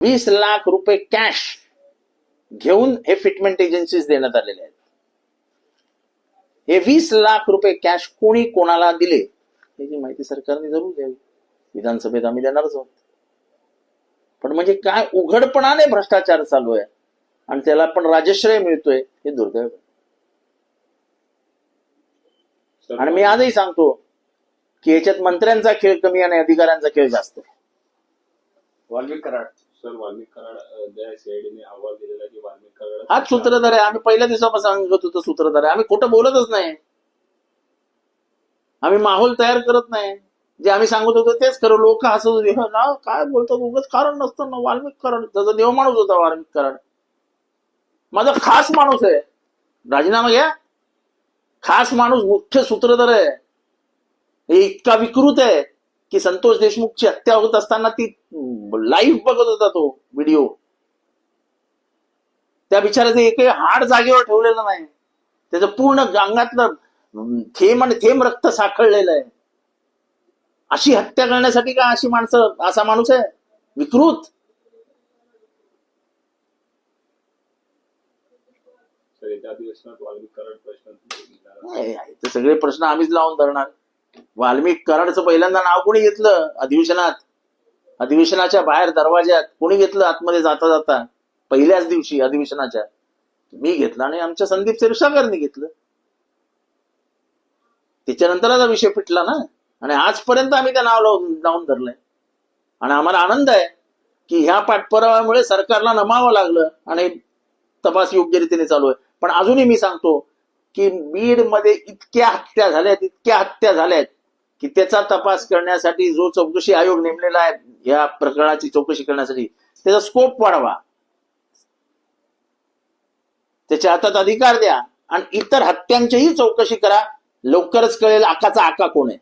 वीस लाख रुपये कॅश घेऊन हे फिटमेंट एजन्सीज देण्यात आलेले आहेत. हे वीस लाख रुपये कॅश कोणी कोणाला दिले? याची माहिती सरकारने जरूर द्यावी. विधानसभेत आम्ही देणारच आहोत. पण म्हणजे काय उघडपणाने भ्रष्टाचार चालू आहे आणि त्याला पण राजश्रय मिळतोय हे दुर्दैव आहे. आणि मी आजही सांगतो की याच्यात मंत्र्यांचा खेळ कमी आणि अधिकाऱ्यांचा खेळ जास्त आहे. वाल्मिक कराड. सर वाल्मिक कराड सीआयडीने अहवाल दिलेला की वाल्मिक कराड हाच सूत्रधार आहे आम्ही पहिल्या दिवसापासून सांगत होतो सूत्रधार आहे आम्ही खोटं बोलतच नाही. आम्ही माहोल तयार करत नाही. जे आम्ही सांगत होतो तेच खरं. लोक हसत होते. ना काय बोलतात? उगच कारण नसतं ना. वाल्मिक कराड. त्याचा देव माणूस होता वाल्मिक कराड. माझा खास माणूस आहे. राजीनामा घ्या. खास माणूस मुख्य सूत्रधार आहे हे इतका विकृत आहे की संतोष देशमुखची हत्या होत असताना ती लाईव्ह बघत होता तो व्हिडिओ त्या बिचाऱ्याचं एकही हाड जागेवर ठेवलेलं नाही. त्याचं पूर्ण अंगातलं थेंब आणि थेंब रक्त साखळलेलं आहे. अशी हत्या करण्यासाठी का अशी माणसं असा माणूस आहे? विकृत. सगळे प्रश्न आम्हीच लावून धरणार. वाल्मिक कराडचं पहिल्यांदा नाव कोणी घेतलं अधिवेशनात? अधिवेशनाच्या बाहेर दरवाज्यात कोणी घेतलं आतमध्ये जाता जाता? पहिल्याच दिवशी अधिवेशनाच्या. मी घेतलं आणि आमच्या संदीप क्षीरसागरने घेतलं. त्याच्यानंतर आता विषय पिटला ना. आणि आजपर्यंत आम्ही त्या नाव लावून धरलंय. आणि आम्हाला आनंद आहे की ह्या पाठपुराव्यामुळे सरकारला नमावं लागलं आणि तपास योग्य रीतीने चालू आहे. पण अजूनही मी सांगतो की बीडमध्ये इतक्या हत्या झाल्यात इतक्या हत्या झाल्यात की त्याचा तपास करण्यासाठी जो चौकशी आयोग नेमलेला आहे या प्रकरणाची चौकशी करण्यासाठी त्याचा स्कोप वाढवा. त्याच्या हातात अधिकार द्या आणि इतर हत्यांचीही चौकशी करा. लवकरच कळेल आकाचा आका कोण आहे.